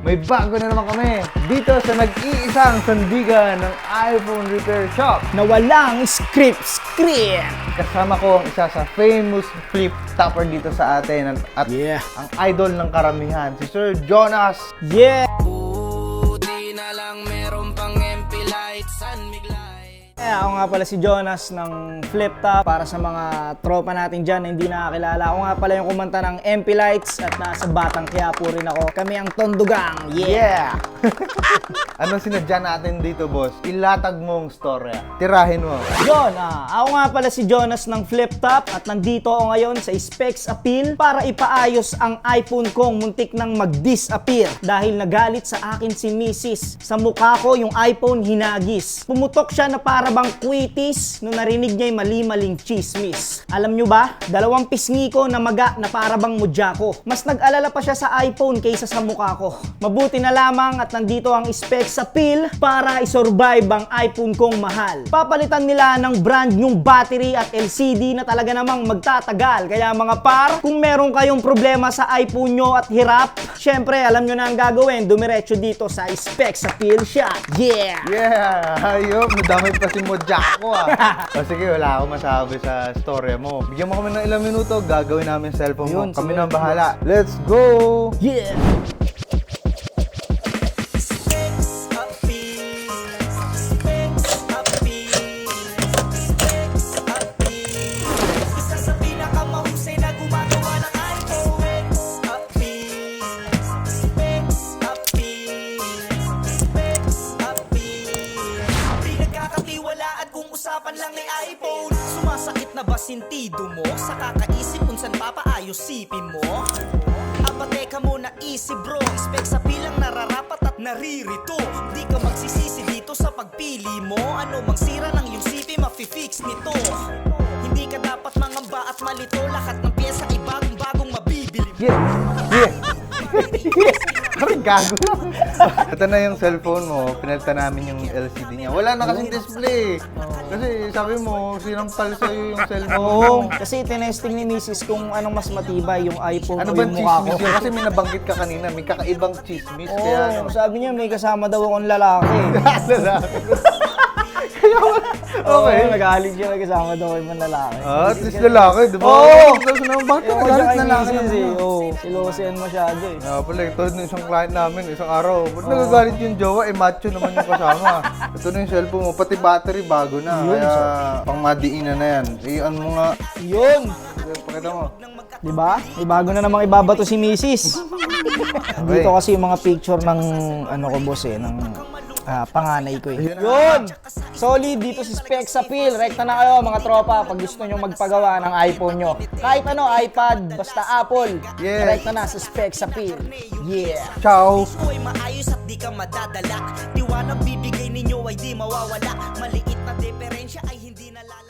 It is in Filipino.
May bago na naman kami dito sa nag-iisang sandigan ng iPhone Repair Shop. na walang script screen. Kasama ko ang isa sa famous flip topper dito sa atin at Yeah. ang idol ng karamihan, si Sir Jonas. Yeah! Buti na lang Eh, ako nga pala si Jonas ng Flip Top para sa mga tropa natin dyan na hindi nakakilala. Ako nga pala yung kumanta ng MP Lights at nasa Batang Quiapo rin ako. Kami ang Tondugang. Yeah! ano sinadya natin dito, boss? Ilatag mong storya. Tirahin mo. Yon, ah, ako nga pala si Jonas ng Flip Top at nandito ako ngayon sa Specs Appeal para ipaayos ang iPhone kong muntik nang mag-disappear dahil nagalit sa akin si Mrs. Sa mukha ko yung iPhone hinagis. Pumutok siya na para bang quitis nung narinig niya yung mali-maling chismis. Alam nyo ba, dalawang pisngi ko na maga na para bang mudya ko. Mas nag-alala pa siya sa iPhone kaysa sa mukha ko. Mabuti na lamang at nandito ang Specs Appeal para isurvive ang iPhone kong mahal. Papalitan nila ng brand new battery at LCD na talaga namang magtatagal. Kaya mga par, kung meron kayong problema sa iPhone nyo at hirap, syempre alam nyo na ang gagawin, dumiretso dito sa Specs Appeal Shop. Yeah! Yeah! Ayop, madamay pa si Mojako ah. o sige, wala akong masabi sa storya mo. Bigyan mo kami ng ilang minuto, gagawin namin cellphone mo. Yun, Kami sige. na ang bahala. Let's go! Yeah! Usapan lang ay iPhone. Sumasakit na ba sintido mo? Sa kakaisip kung saan papaayos sipin mo? Aba teka muna easy bro. Specs appeal ang nararapat at naririto. Di ka magsisisi dito sa pagpili mo. Ano mang sira ng iyong sipi mafi-fix nito. Hindi ka dapat mangamba at malito. Lahat ng gago. Ito na yung cellphone mo. Pinalitan namin yung LCD niya. Wala na kasing display. Kasi sabi mo, sinampal sa'yo yung cellphone. Oo, kasi tinesting ni Mrs. kung anong mas matibay, yung iPhone Ano o ba yung mukha ko. chismis yun? Kasi may nabanggit ka kanina, may kakaibang chismis. Oo, Kaya ano. sabi niya may kasama daw akong lalaki. Lalaki. Wala. Oo, Okay. nagalit siya kasama daw akong lalaki. Ah, at least lalaki, di ba? Oo! Bakit ka nagalit kay lalaki naman? eh. Oo, silosin masyado eh. Ah, pala, ito ng isang client namin, isang araw. Ba't nagagalit yung jowa? Eh, macho naman yung kasama. ito na yung cellphone mo, pati battery bago na. Yun, Kaya, pang madiinan na yan. Eh, ano mo nga? Yun! Pakita mo. Di ba? May bago na namang ibabato si Mrs. Dito kasi yung mga picture ng ano ko boss eh, ng ah, panganay ko eh. Yun! Solid dito si Specs Appeal. Rekta na kayo mga tropa pag gusto nyo magpagawa ng iPhone nyo. Kahit ano, iPad, basta Apple. Yes. Rekta na sa Specs Appeal. Yeah! Ciao! Ay maayos at di ka madadala Tiwanag bibigay ninyo ay di mawawala Maliit na diferensya ay hindi nalalala